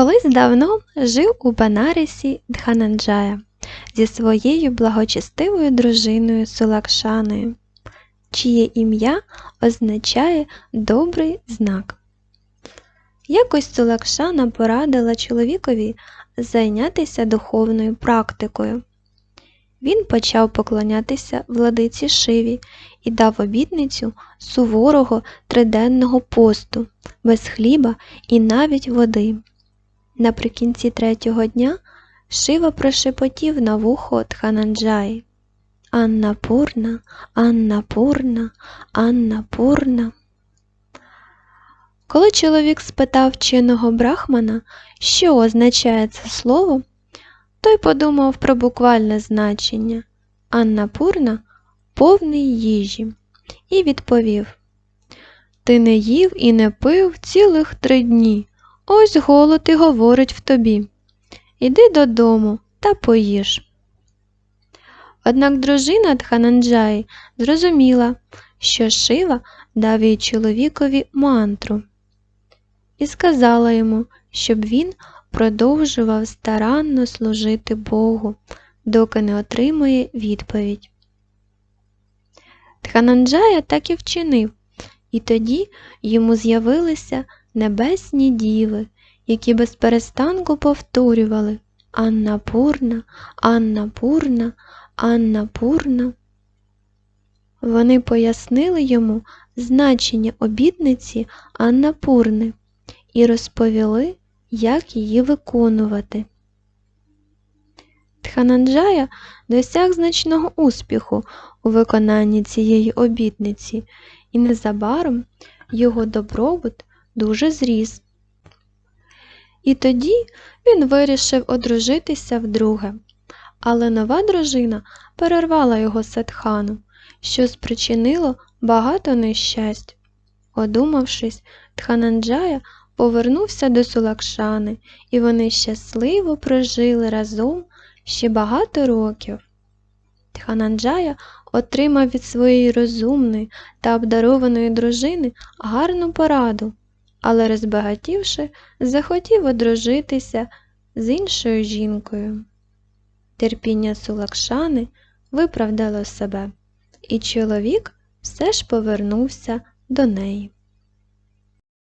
Колись давно жив у Банарисі Дхананджая зі своєю благочестивою дружиною Сулакшаною, чиє ім'я означає добрий знак. Якось Сулакшана порадила чоловікові зайнятися духовною практикою. Він почав поклонятися владиці Шиві і дав обітницю суворого триденного посту, без хліба і навіть води. Наприкінці третього дня Шива прошепотів на вухо Тхананджаї. Анна Пурна, Анна Пурна, Анна Пурна. Коли чоловік спитав вченого брахмана, що означає це слово, той подумав про буквальне значення Анна Пурна повний їжі, і відповів Ти не їв і не пив цілих три дні. Ось голод і говорить в тобі. Іди додому та поїж. Однак дружина Тхананджаї зрозуміла, що Шива дав їй чоловікові мантру і сказала йому, щоб він продовжував старанно служити Богу, доки не отримує відповідь. Тхананджая так і вчинив, і тоді йому з'явилися небесні діви, які без перестанку повторювали Анна Пурна, Анна Пурна, Анна Пурна. Вони пояснили йому значення обітниці Анна Пурни і розповіли, як її виконувати. Тхананджая досяг значного успіху у виконанні цієї обітниці, і незабаром його добробут дуже зріс. І тоді він вирішив одружитися вдруге, але нова дружина перервала його садхану, що спричинило багато нещасть. Одумавшись, Тхананджая повернувся до Сулакшани, і вони щасливо прожили разом ще багато років. Тхананджая отримав від своєї розумної та обдарованої дружини гарну пораду, але, розбагатівши, захотів одружитися з іншою жінкою. Терпіння Сулакшани виправдало себе, і чоловік все ж повернувся до неї.